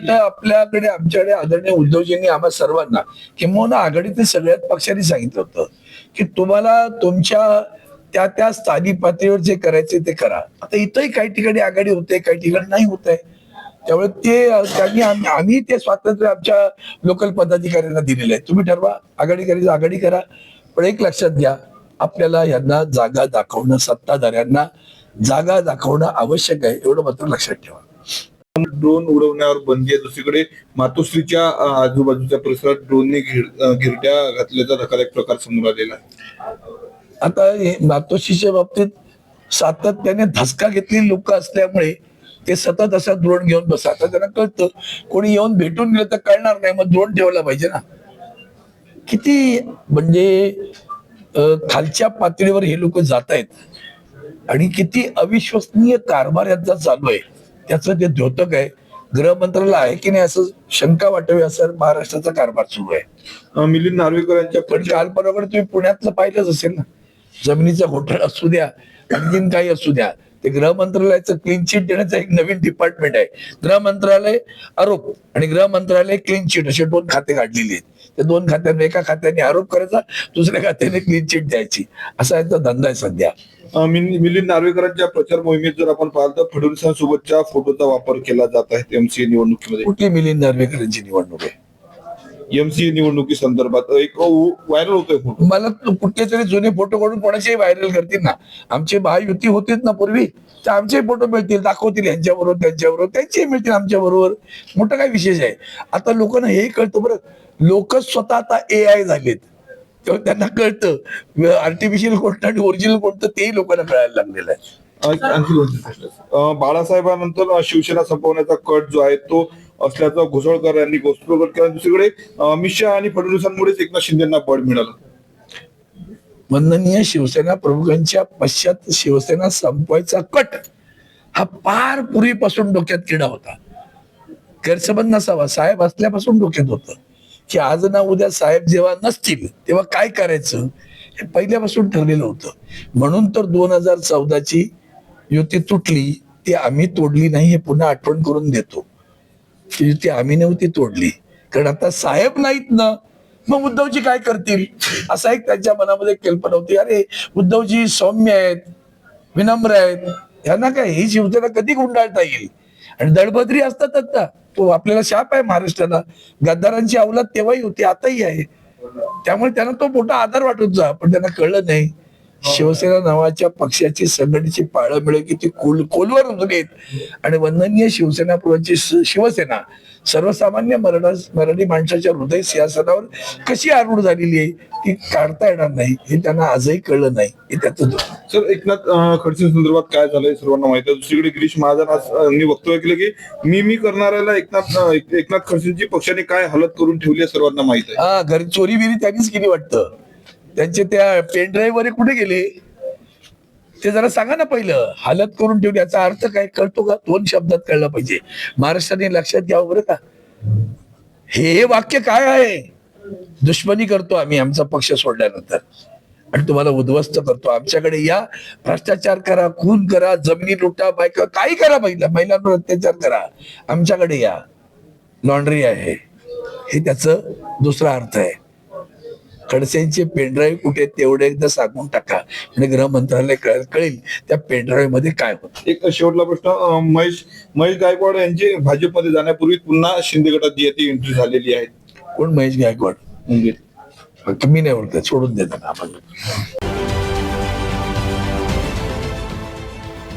वाटतं आपल्याकडे आमच्याकडे आदरणीय उद्धवजींनी आम्हा सर्वांना किंवा आघाडीतील सगळ्यात पक्षांनी सांगितलं होतं की तुम्हाला तुमच्या त्या त्या स्थानिक पातळीवर जे करायचे ते करा. आता इथंही काही ठिकाणी आघाडी होते काही ठिकाणी नाही होत आहे. त्यामुळे ते त्यांनी आम्ही आम्ही ते स्वातंत्र्य आमच्या लोकल पदाधिकाऱ्यांना दिलेलं आहे. तुम्ही ठरवा आघाडी करायचं आघाडी करा. पण एक लक्षात घ्या आपल्याला यांना जागा दाखवणं सत्ताधाऱ्यांना जागा दाखवणं आवश्यक आहे एवढं मात्र लक्षात ठेवा. ड्रोन उडवण्यावर बंदी आहे. दुसरीकडे मातोश्रीच्या आजूबाजूच्या परिसरात ड्रोनने घिरट्या गिरट्या घातल्याचा धकादायक प्रकार समोर आलेला आता मातोश्रीच्या बाबतीत सातत्याने धसका घेतलेली लोक असल्यामुळे ते सतत असा द्रोण घेऊन बसा आता त्यांना कळतं कोणी येऊन भेटून गेलं तर कळणार नाही. मग द्रोण ठेवला पाहिजे ना. किती म्हणजे खालच्या पातळीवर हे लोक जात आहेत आणि किती अविश्वसनीय कारभार यांचा चालू आहे. त्याचं ते द्योतक आहे गृह मंत्रालय आहे की नाही असं शंका वाटावी असं महाराष्ट्राचा कारभार सुरू आहे. मिलिंद नार्वेकर यांच्या पण काल परवाकडे तुम्ही पुण्यातलं पाहिलंच असेल ना. जमिनीचा घोटाळा असू द्या आणखीन काही असू द्या. ते गृह मंत्रालयाचं क्लीन चिट देण्याचं एक नवीन डिपार्टमेंट आहे. गृह मंत्रालय आरोप आणि गृह मंत्रालय क्लीन चिट असे दोन खाते काढलेली आहेत. त्या दोन खात्यांना एका खात्याने आरोप करायचा दुसऱ्या खात्याने क्लीन चिट द्यायची. असा यांचा धंदा आहे सध्या. मिलिंद नार्वेकरांच्या प्रचार मोहिमेत जर आपण पाहिलं तर फडणवीसांसोबतच्या फोटोचा वापर केला जात आहे एमसीए निवडणुकीमध्ये. कुठली मिलिंद नार्वेकरांची निवडणूक आहे? एमसीए निवडणुकी संदर्भात एक व्हायरल होतोय फोटो. मला कुठले तरी जुने फोटो काढून कोणाचेही व्हायरल करतील ना. आमचे महायुती होतीच ना पूर्वी तर आमचे फोटो मिळतील दाखवतील यांच्याबरोबर त्यांच्याबरोबर त्यांचे मिळतील आमच्या बरोबर मोठं काय विशेष आहे? आता लोकांना हे कळतं बरं. लोक स्वतः आता ए आय झालेत. तेव्हा त्यांना कळतं. आर्टिफिशियल कोणतं आणि ओरिजिनल कोणतं तेही लोकांना कळायला लागलेलं आहे. बाळासाहेबांनंतर शिवसेना संपवण्याचा कट जो आहे तो असल्याचा घोषळकर यांनी घोषप्रकट केला. दुसरीकडे अमित शहा आणि फडणवीसांमुळेच एकनाथ शिंदेना बळ मिळालं. वंदनीय शिवसेना प्रमुखांच्या पश्चात शिवसेना संपवायचा कट हा फार पूर्वीपासून डोक्यात किडा होता. गैरसमज नसावा साहेब असल्यापासून डोक्यात होतं की आज ना उद्या साहेब जेव्हा नसतील तेव्हा काय करायचं? हे पहिल्यापासून ठरलेलं होतं. म्हणून तर दोन हजार चौदाची युती तुटली ती आम्ही तोडली नाही हे पुन्हा आठवण करून देतो. ती युती आम्ही नव्हती तोडली. कारण आता साहेब नाहीत ना मग उद्धवजी काय करतील? असा एक त्यांच्या मनामध्ये कल्पना होती. अरे उद्धवजी सौम्य आहेत विनम्र आहेत. यांना काय ही शिवसेना कधी गुंडाळता येईल? आणि दळभद्री असतात आता. तो आपल्याला शाप आहे महाराष्ट्राला. गद्दारांची अवलाद तेव्हाही होती आताही आहे. त्यामुळे त्यांना तो मोठा आधार वाटत जा पण त्यांना कळलं नाही. शिवसेना नावाच्या पक्षाची संघटनेची पाळंमुळे किती खोल खोलवर रुजली आहेत आणि वंदनीय शिवसेना पूर्वाची शिवसेना सर्वसामान्य मराठा मराठी माणसाच्या हृदय सिंहासनावर कशी आरूढ झालेली आहे ती काढता येणार नाही हे त्यांना आजही कळलं नाही. हे त्याचं. सर एकनाथ खडसे संदर्भात काय झालंय सर्वांना माहिती आहे? दुसरीकडे गिरीश महाजन आज वक्तव्य केलं की मी मी करणाऱ्याला एकनाथ एकनाथ खडसेंची पक्षाने काय हालत करून ठेवली आहे सर्वांना माहीत आहे? हा घरी चोरी बिरी त्यांनीच केली वाटतं. त्यांचे त्या पेनड्राईव्ह वगैरे कुठे गेले? ते जरा सांगा ना पहिलं. हालत करून ठेवली याचा अर्थ काय कळतो का? दोन शब्दात कळला पाहिजे. महाराष्ट्राने लक्षात घ्यावं बरं का. हे वाक्य काय आहे? दुश्मनी करतो आम्ही आमचा पक्ष सोडल्यानंतर. आणि तुम्हाला उद्ध्वस्त करतो. आमच्याकडे या भ्रष्टाचार करा खून करा जमिनी लुटा बायका काही करा महिला महिलांवर अत्याचार करा. आमच्याकडे या. लॉन्ड्री आहे. हे त्याचं दुसरा अर्थ आहे. खडसेंचे पेनड्राईव्ह कुठे तेवढे एकदा सांगून टाका. आणि गृह मंत्रालय कळेल कळेल त्या पेनड्राईव्हमध्ये काय होत. एक शेवटला प्रश्न महेश महेश गायकवाड यांची भाजपमध्ये जाण्यापूर्वी पुन्हा शिंदे गटात जी आहे ती एंट्री झालेली आहे. कोण महेश गायकवाड? मी नाही ओळखत सोडून देतात आपण.